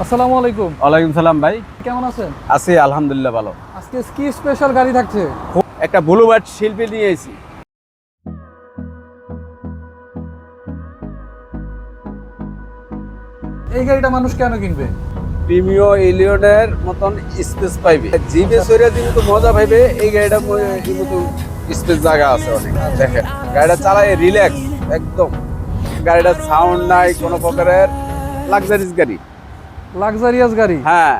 আসসালামু আলাইকুম। ওয়ালাইকুম সালাম ভাই। কেমন আছেন? আছি আলহামদুলিল্লাহ ভালো। আজকে কি স্পেশাল গাড়ি থাকছে? একটা ব্লুবার্ড শিল্পী নিয়ে এসেছি। এই গাড়িটা মানুষ কেন কিনবে? প্রিমিও এলিয়নের মতন স্পেস পাইবে। জিপে সরিয়া দিবে তো মজা পাইবে। এই গাড়িটা মতো স্পেস জায়গা আছে অনেক। দেখেন গাড়িটা চালায় রিল্যাক্স একদম। গাড়িটার সাউন্ড নাই কোনো প্রকারের লাক্সারিস গাড়ি। লাক্সারিয়াস গাড়ি। হ্যাঁ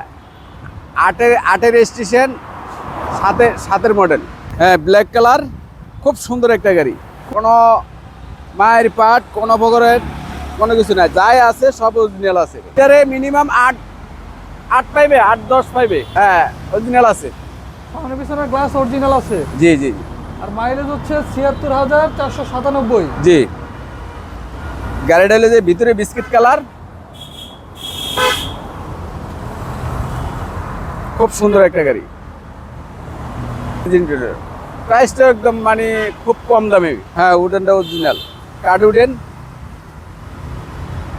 আটের আটের স্টেশন সাতের সাতের মডেল হ্যাঁ ব্ল্যাক কালার খুব সুন্দর একটা গাড়ি। কোনো মায়ের পাট কোনো প্রকারের কোনো কিছু নাই। যাই আছে সব অরিজিনাল আছে। এটারে মিনিমাম আট আট পাইবে আট দশ পাইবে। হ্যাঁ অরিজিনাল আছে। সামনে পিছনে গ্লাস অরিজিনাল আছে। জি জি। জি আর মাইলেজ হচ্ছে ছিয়াত্তর হাজার চারশো সাতানব্বই। জি। গাড়িটা হলো যে ভিতরে বিস্কিট কালার খুব সুন্দর একটা গাড়ি। প্রাইসটা একদম মানে খুব কম দামে। হ্যাঁ উডেনটা original card wooden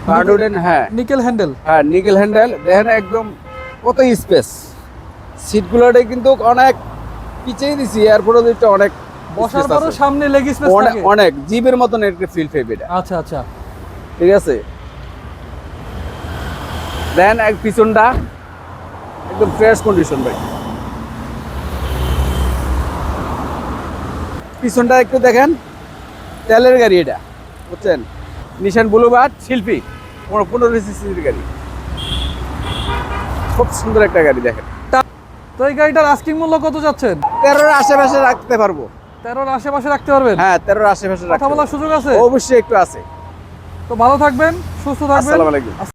card wooden হ্যাঁ। নিকেল হ্যান্ডেল হ্যাঁ নিকেল হ্যান্ডেল দেখেন একদম কত স্পেস সিটগুলোটা কিন্তু অনেক পিছিয়ে দিছি এয়ারপোর্টও অনেক বসার পরও সামনে লেগ স্পেস থাকে। অনেক জিপের মতন একটা ফিল এটা। আচ্ছা আচ্ছা। ঠিক আছে? দেন এক পিছনটা। একদম ফ্রেশ কন্ডিশন ভাই। পিছনটা একটু দেখেন তেলের গাড়ি এটা বুঝছেন? নিশান বুলুবার্ড শিল্পী পনেরো পনেরো সিসির গাড়ি। খুব সুন্দর একটা গাড়ি দেখেন। তো এই গাড়িটার আস্কিং মূল্য কত যাচ্ছেন? তেরোর আশেপাশে রাখতে পারব। তেরোর আশেপাশে রাখতে পারবেন? হ্যাঁ তেরোর আশেপাশে কথা বলার সুযোগ আছে? অবশ্যই একটু আছে। তো ভালো থাকবেন সুস্থ থাকবেন। আসসালামু আলাইকুম।